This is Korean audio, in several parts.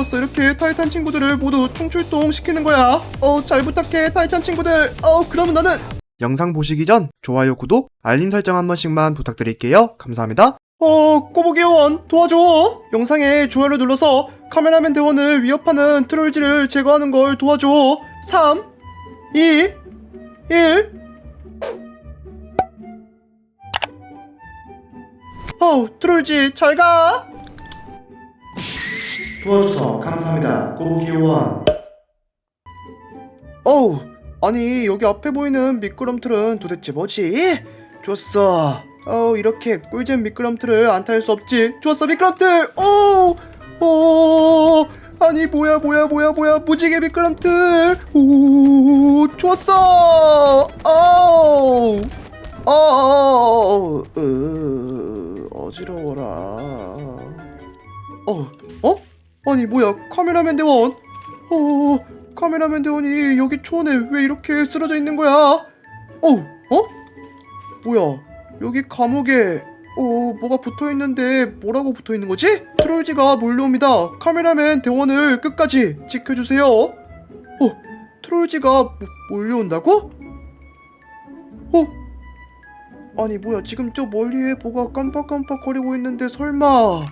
좋았어. 이렇게 타이탄 친구들을 모두 총출동 시키는 거야. 어 잘 부탁해 타이탄 친구들. 어 그럼 나는 영상 보시기 전 좋아요 구독 알림 설정 한 번씩만 부탁드릴게요. 감사합니다. 어 꼬부기 요원 도와줘. 영상에 좋아요를 눌러서 카메라맨 대원을 위협하는 트롤즈를 제거하는 걸 도와줘. 3 2 1 어우 트롤지 잘 가 도와줘서 감사합니다 요원 어우 아니 여기 앞에 보이는 미끄럼틀은 도대체 뭐지? 좋았어 어우 이렇게 꿀잼 미끄럼틀을 안 탈 수 없지 좋았어 미끄럼틀 오오 오, 아니 뭐야 뭐야 뭐야 뭐야 무지개 미끄럼틀 오 좋았어 어우 으, 어지러워라 어 어? 아니 뭐야 카메라맨 대원 어 카메라맨 대원이 여기 초원에 왜 이렇게 쓰러져 있는 거야? 어? 어? 뭐야? 여기 감옥에 어 뭐가 붙어 있는데 뭐라고 붙어 있는 거지? 트롤지가 몰려옵니다. 카메라맨 대원을 끝까지 지켜주세요. 어? 트롤지가 모- 몰려온다고? 어? 아니 뭐야 지금 저 멀리에 뭐가 깜빡깜빡거리고 있는데 설마 어,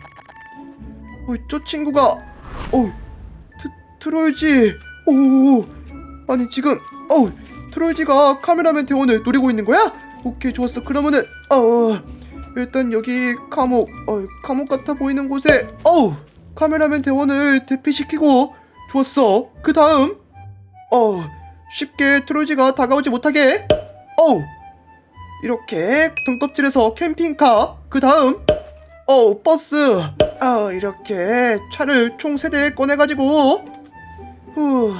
저 친구가 어 트, 트롤지. 오 아니 지금 어우 트롤지가 카메라맨 대원을 노리고 있는 거야? 오케이 좋았어. 그러면은 어 일단 여기 감옥 어 감옥 같아 보이는 곳에 어우 카메라맨 대원을 대피시키고 좋았어. 그 다음 어 쉽게 트롤지가 다가오지 못하게 어우 이렇게 등껍질에서 캠핑카 그 다음 어 버스 어 이렇게 차를 총 세 대 꺼내가지고 후,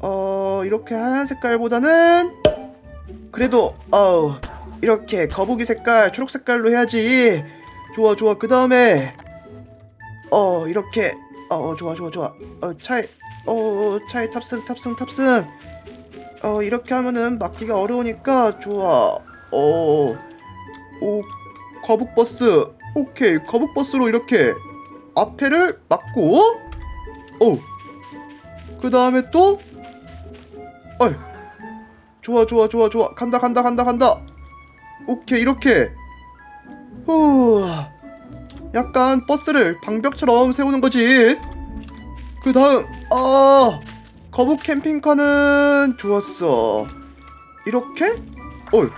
어, 이렇게 하얀 색깔보다는 그래도 어, 이렇게 거북이 색깔, 초록 색깔로 해야지. 좋아, 좋아. 그 다음에 어, 이렇게 어, 좋아, 좋아, 좋아. 어, 차에 어, 차에 탑승, 탑승, 탑승. 어, 이렇게 하면은 막기가 어려우니까 좋아. 어, 오, 거북 버스. 오케이, 거북 버스로 이렇게 앞에를 막고, 어. 그 다음에 또 어이 좋아 좋아 좋아 좋아. 간다 간다 간다 간다. 오케이 이렇게. 후. 약간 버스를 방벽처럼 세우는 거지. 그 다음 아 거북 캠핑카는 좋았어. 이렇게? 어이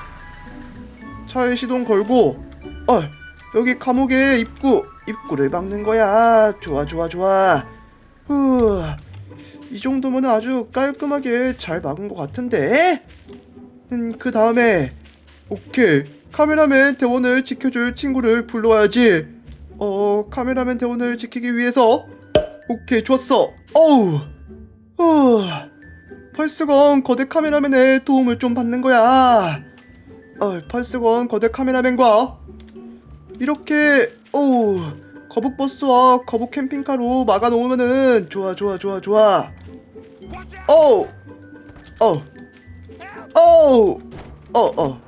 차에 시동 걸고 어 여기 감옥의 입구 입구를 막는 거야. 좋아 좋아 좋아. 후 이 정도면 아주 깔끔하게 잘 막은 것 같은데? 음, 그 다음에 오케이. 카메라맨 대원을 지켜줄 친구를 불러와야지. 어 카메라맨 대원을 지키기 위해서. 오케이 좋았어. 어우 후 펄스건 거대 카메라맨의 도움을 좀 받는 거야. 어 펄스건 거대 카메라맨과 이렇게 어우 거북 버스와 거북 캠핑카로 막아 놓으면은 좋아 좋아 좋아 좋아. 어우 어우 어우 어어.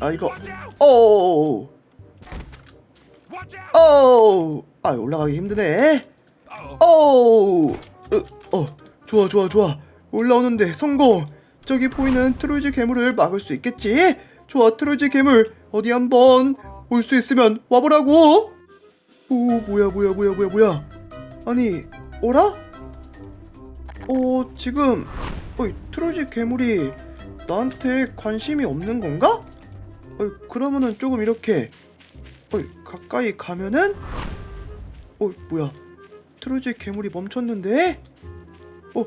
아 이거 어우 아 올라가기 힘드네. 어우 으, 어. 좋아 좋아 좋아. 올라오는데 성공. 저기 보이는 트로이즈 괴물을 막을 수 있겠지? 좋아 트로이즈 괴물. 어디 한번 올 수 있으면 와보라고 오 뭐야 뭐야 뭐야 뭐야 뭐야 아니 어라? 어 지금 어이 트로지 괴물이 나한테 관심이 없는 건가? 어이 그러면은 조금 이렇게 어이 가까이 가면은 어 뭐야 트로지 괴물이 멈췄는데? 어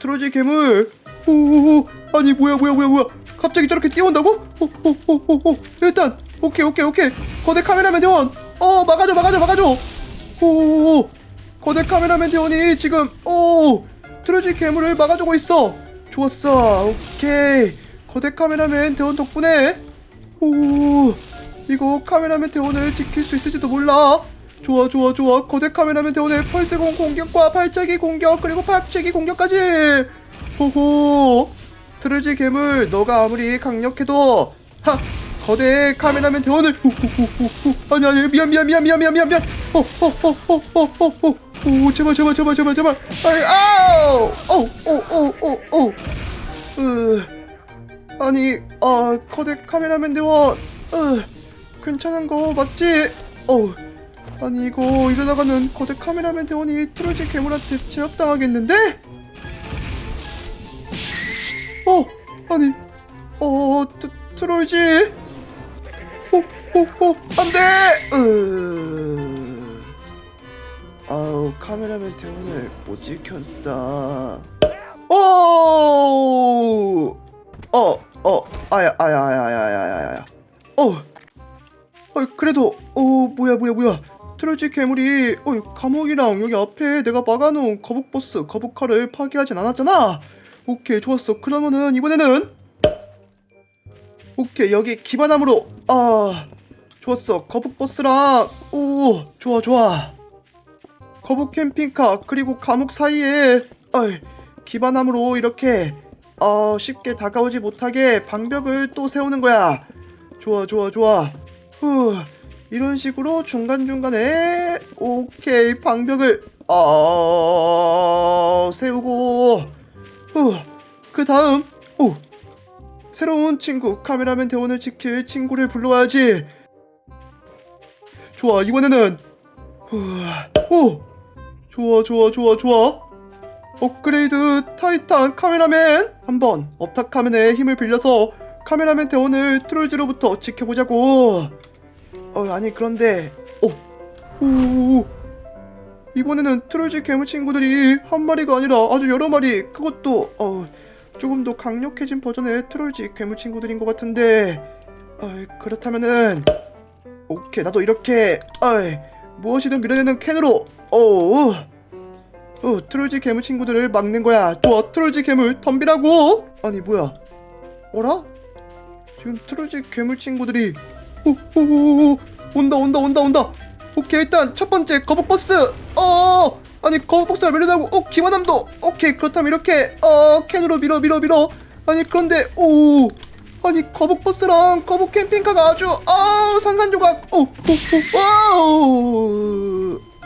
트로지 괴물 오 아니 뭐야 뭐야 뭐야 뭐야 갑자기 저렇게 뛰어온다고? 오오오오 일단 오케이 오케이 오케이. 거대 카메라맨 대원. 어 막아줘 막아줘 막아줘. 오 거대 카메라맨 대원이 지금 오 트로지 괴물을 막아주고 있어. 좋았어. 오케이. 거대 카메라맨 대원 덕분에. 오 이거 카메라맨 대원을 지킬 수 있을지도 몰라. 좋아 좋아 좋아. 거대 카메라맨 대원의 펄스공 공격과 발차기 공격 그리고 박치기 공격까지. 호호. 트로지 괴물 너가 아무리 강력해도 하 거대 카메라맨 대원을. 아니 아니 미안 미안 미안 미안 미안 미안 미안 어어어어어어 오 제발 제발 제발 제발 제발 아이 아우 오오오오오 으 아니 아 거대 카메라맨 대원 으 괜찮은 거 맞지 어 아니 이거 이러다가는 거대 카메라맨 대원이 트로지 괴물한테 제압당하겠는데 어 아니 어 트, 트롤지 오오오 안돼 으 아우 카메라맨 대원을 못 지켰다 오! 어, 어, 아야, 아야, 아야, 아야, 아야, 아야. 어, 어, 그래도, 어, 뭐야, 뭐야, 뭐야. 트로지 괴물이, 어, 감옥이랑 여기 앞에 내가 막아놓은 거북버스, 거북카를 파괴하진 않았잖아. 오케이, 좋았어. 그러면은 이번에는, 오케이, 여기 기반함으로, 아, 좋았어. 거북버스랑, 오, 좋아, 좋아. 거북 캠핑카 그리고 감옥 사이에 어이, 기반함으로 이렇게 어, 쉽게 다가오지 못하게 방벽을 또 세우는 거야. 좋아 좋아 좋아. 후 이런 식으로 중간 중간에 오케이 방벽을 어, 세우고 후그 다음 오 새로운 친구 카메라맨 대원을 지킬 친구를 불러와야지. 좋아 이번에는. 후오! 좋아 좋아 좋아 좋아. 업그레이드 타이탄 카메라맨. 한번 업탁 카멘의 힘을 빌려서 카메라맨 대원을 트롤즈로부터 지켜보자고. 어 아니 그런데. 어오 이번에는 트롤즈 괴물 친구들이 한 마리가 아니라 아주 여러 마리. 그것도 어 조금 더 강력해진 버전의 트롤즈 괴물 친구들인 것 같은데. 어 그렇다면은 오케이 나도 이렇게 어이 무엇이든 밀어내는 캔으로 어우 어, 트롤지 괴물 친구들을 막는 거야. 좋아, 트롤지 괴물 덤비라고. 아니 뭐야? 어라? 지금 트롤지 괴물 친구들이 오오오 온다 온다 온다 온다. 오케이 일단 첫 번째 거북 버스. 어 아니 거북 버스를 밀어내고 어 기만함도 오케이 그렇다면 이렇게 어 캔으로 밀어 밀어 밀어. 아니 그런데 오 아니 거북 버스랑 거북 캠핑카가 아주 아 산산조각 오오오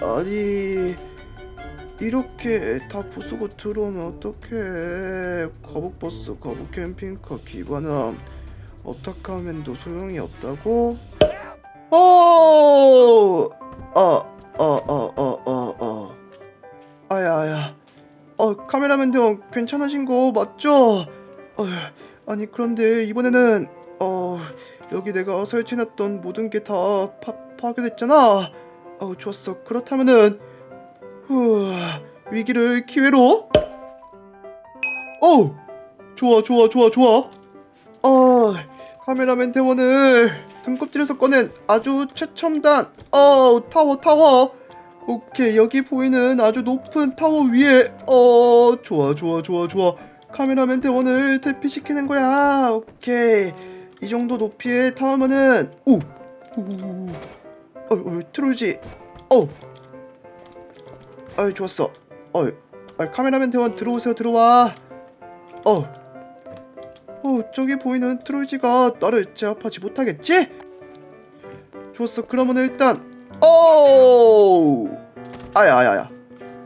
아니. 이렇게 다 부수고 들어오면 어떡해 거북 버스 거북 캠핑카 기관함 어떡하면도 소용이 없다고? 어! 어어어어어어 아야 아야 어 카메라맨 대원 괜찮으신 거 맞죠? 어, 아니 그런데 이번에는 어 여기 내가 설치해놨던 모든 게 다 파괴됐잖아 어 좋았어 그렇다면은 후, 위기를 기회로. 어, 좋아, 좋아, 좋아, 좋아. 어, 카메라맨 대원을 등껍질에서 꺼낸 아주 최첨단. 어, 타워, 타워. 오케이, 여기 보이는 아주 높은 타워 위에. 어, 좋아, 좋아, 좋아, 좋아. 카메라맨 대원을 대피시키는 거야. 오케이. 이 정도 높이의 타워면은 오, 오, 오, 어, 어, 트롤지. 어. 아이 좋았어. 어이, 아이, 카메라맨 대원 들어오세요 들어와. 어, 어 저기 보이는 트롤지가 나를 제압하지 못하겠지? 좋았어. 그러면 일단 어, 아야 아야 아야.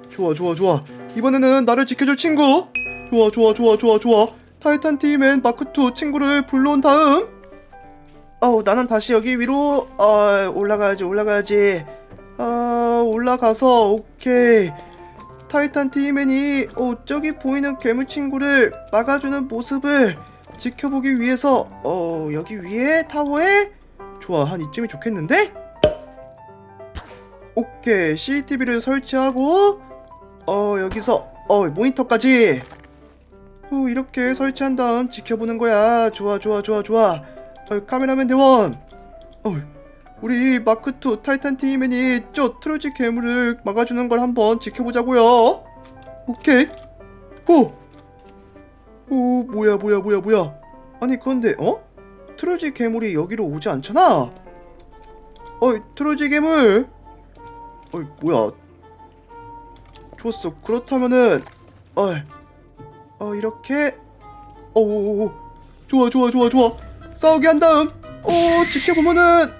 좋아 좋아 좋아. 이번에는 나를 지켜줄 친구. 좋아 좋아 좋아 좋아 좋아. 타이탄 팀엔 마크 2 친구를 불러온 다음. 어우 나는 다시 여기 위로 어 올라가야지 올라가야지. 아 올라가서 오케이 타이탄 티맨이 어 저기 보이는 괴물 친구를 막아주는 모습을 지켜보기 위해서 어 여기 위에 타워에 좋아 한 이쯤이 좋겠는데 오케이 CCTV를 설치하고 어 여기서 어 모니터까지 후 이렇게 설치한 다음 지켜보는 거야 좋아 좋아 좋아 좋아 어, 카메라맨 대원 어 우리 마크 2 타이탄 티맨이 저 트로지 괴물을 막아주는 걸 한번 지켜보자고요. 오케이. 오! 오, 뭐야, 뭐야, 뭐야, 뭐야. 아니, 그런데, 어? 트로지 괴물이 여기로 오지 않잖아? 어이, 트로지 괴물! 어이, 뭐야. 좋았어. 그렇다면은, 어이, 어, 이렇게, 어오오오. 좋아, 좋아, 좋아, 좋아. 싸우게 한 다음, 어, 지켜보면은,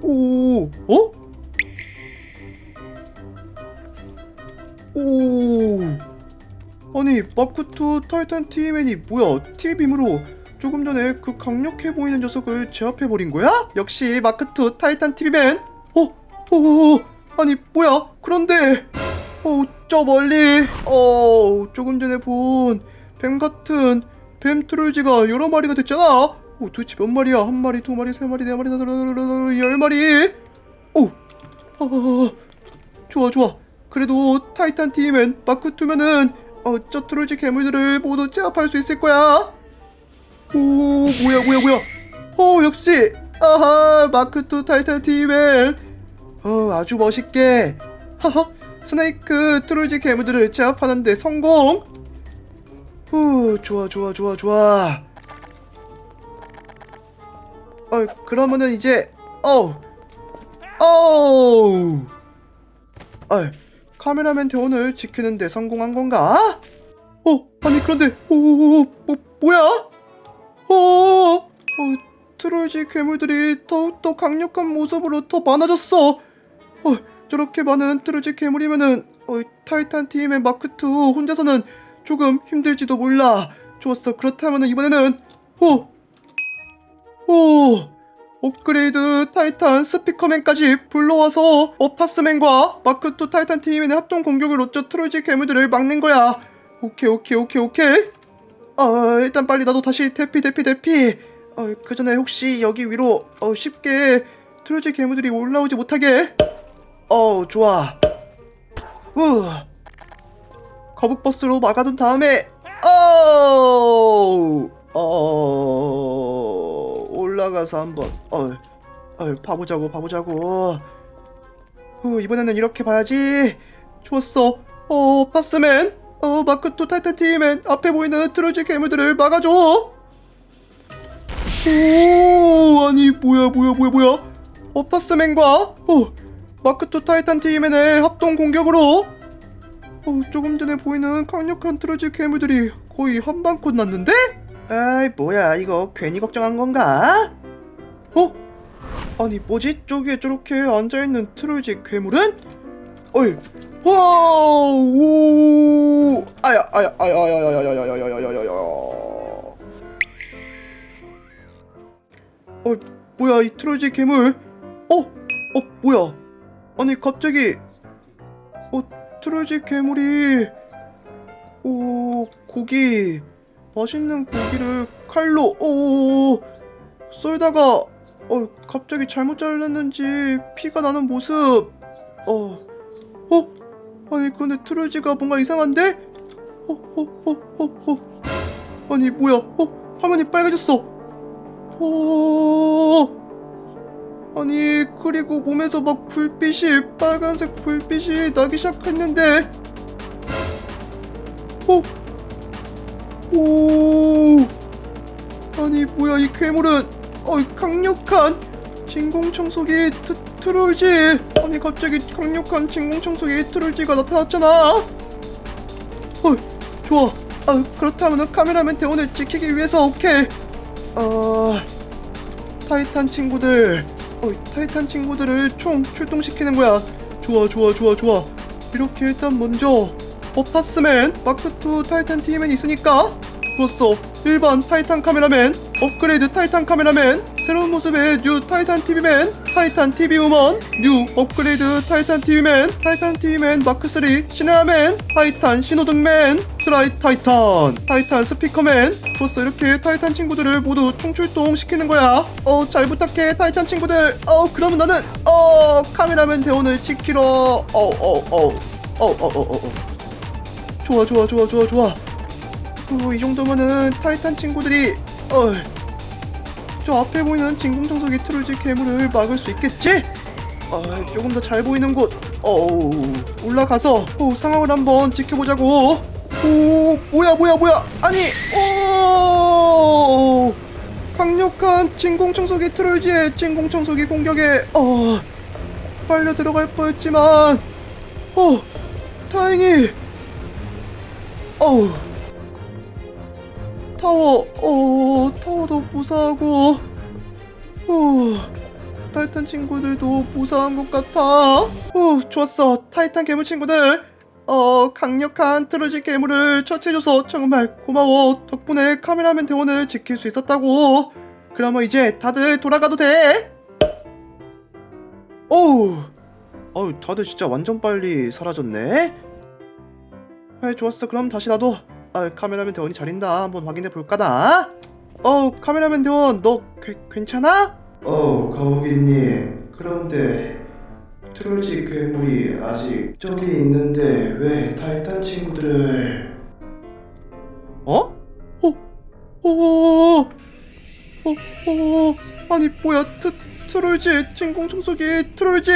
오, 어? 오 아니 마크2 타이탄 티맨이 뭐야 TV빔으로 조금 전에 그 강력해 보이는 녀석을 제압해버린 거야? 역시 마크2 타이탄 TV맨 어? 어? 아니 뭐야 그런데 어, 저 멀리 어 조금 전에 본 뱀 같은 뱀 트롤지가 여러 마리가 됐잖아. 어, 도대체 몇 마리야? 한 마리 두 마리 세 마리 네 마리 다섯 마리 열 마리. 오 어, 좋아 좋아. 그래도 타이탄 팀은 마크 2면은 어, 저 트롤지 괴물들을 모두 제압할 수 있을 거야. 오 뭐야 뭐야 뭐야. 어 역시 아하 마크 2 타이탄 팀은 어 아주 멋있게 하하 스네이크 트롤지 괴물들을 제압하는데 성공 후 좋아 좋아 좋아 좋아 어 그러면은 이제 어우 어우 아 카메라맨 대원을 지키는데 성공한 건가? 어 아니 그런데 오뭐 뭐야? 어, 어 트롤지 괴물들이 더욱더 강력한 모습으로 더 많아졌어 어 저렇게 많은 트롤지 괴물이면은 어, 타이탄 팀의 마크 2 혼자서는 조금 힘들지도 몰라 좋았어 그렇다면은 이번에는 어 오! 업그레이드 타이탄 스피커맨까지 불러와서 업타스맨과 마크2 타이탄 팀의 합동 공격으로 저 트롤지 괴물들을 막는 거야. 오케이 오케이 오케이 오케이. 어 일단 빨리 나도 다시 대피 대피 대피. 어 그 전에 혹시 여기 위로 어 쉽게 트롤지 괴물들이 올라오지 못하게. 어 좋아. 우 거북버스로 막아둔 다음에 어 어, 올라가서 한번, 어, 어, 봐보자고, 봐보자고. 후, 이번에는 이렇게 봐야지. 좋았어. 어, 파스맨. 어, 마크2 타이탄 팀맨. 앞에 보이는 트로지 괴물들을 막아줘. 오, 아니, 뭐야, 뭐야, 뭐야, 뭐야. 어, 파스맨과, 어, 마크2 타이탄 팀맨의 합동 공격으로, 어, 조금 전에 보이는 강력한 트로지 괴물들이 거의 한방컷 났는데? 아이 뭐야 이거 괜히 걱정한 건가? 어? 아니 뭐지? 저기에 저렇게 앉아있는 트롤지 괴물은? 어이 와우 오 아야 아야 아야 아야 아야 아야 아야 아야 아야 아야 어 뭐야 이 트롤지 괴물 어? 어 뭐야 아니 갑자기 어 트롤지 괴물이. 오 고기. 맛있는 고기를 칼로 오 썰다가 어 갑자기 잘못 잘랐는지 피가 나는 모습. 어 어? 아니 근데 트롤지가 뭔가 이상한데? 어어어어 어, 아니 뭐야? 어? 화면이 빨개졌어 어 아니 그리고 몸에서 막 불빛이 빨간색 불빛이 나기 시작했는데. 어? 오. 아니 뭐야 이 괴물은? 어 강력한 진공청소기 트, 트롤지. 아니 갑자기 강력한 진공청소기 트롤지가 나타났잖아. 어 좋아. 아 그렇다면 카메라맨 대원을 지키기 위해서 오케이. 어 타이탄 친구들. 어 타이탄 친구들을 총 출동시키는 거야. 좋아 좋아 좋아 좋아. 이렇게 일단 먼저 어파스맨 마크2 타이탄 팀맨 있으니까. 좋았어. 일반 타이탄 카메라맨 업그레이드 타이탄 카메라맨 새로운 모습의 뉴 타이탄 TV맨, 타이탄 TV 우먼, 뉴 업그레이드 타이탄 TV맨, 타이탄 TV맨 마크3, 시네아맨, 타이탄 신호등맨, 트라이 타이탄, 타이탄 스피커맨. 벌써 이렇게 타이탄 친구들을 모두 총출동 시키는 거야. 어, 잘 부탁해, 타이탄 친구들. 어, 그러면 나는, 어, 카메라맨 대원을 지키러, 어, 어, 어, 어, 어, 어, 어. 어. 좋아, 좋아, 좋아, 좋아, 좋아. 어, 이 정도면은 타이탄 친구들이, 어이. 저 앞에 보이는 진공청소기 트롤즈 괴물을 막을 수 있겠지? 어, 조금 더 잘 보이는 곳. 어, 올라가서 어, 상황을 한번 지켜보자고. 오 뭐야 뭐야 뭐야. 아니 오! 강력한 진공청소기 트롤즈의 진공청소기 공격에 어 빨려 들어갈 뻔했지만 어 다행히 어우 타워. 어 타워도 무사하고. 어 타이탄 친구들도 무사한 것 같아. 어 좋았어. 타이탄 괴물 친구들. 어 강력한 트로지 괴물을 처치해줘서 정말 고마워. 덕분에 카메라맨 대원을 지킬 수 있었다고. 그러면 이제 다들 돌아가도 돼. 어우 어우 다들 진짜 완전 빨리 사라졌네. 아 좋았어. 그럼 다시 나도 아 카메라맨 대원이 잘인다 한번 확인해 볼까나 어 카메라맨 대원 너 괴, 괜찮아? 어 거북이님 그런데 트롤지 괴물이 아직 저기 있는데 왜 타이탄 친구들을 어? 어? 어? 어? 어? 아니 뭐야 트, 트롤지 진공 청소기 트롤지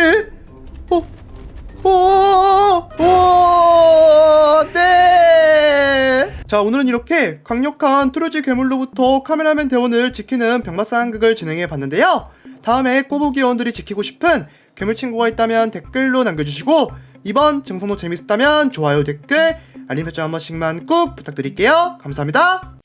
자 오늘은 이렇게 강력한 트롤지 괴물로부터 카메라맨 대원을 지키는 병마상극을 진행해 봤는데요. 다음에 꼬부기 원들이 지키고 싶은 괴물 친구가 있다면 댓글로 남겨주시고 이번 정성도 재밌었다면 좋아요 댓글 알림 설정 한 번씩만 꾹 부탁드릴게요. 감사합니다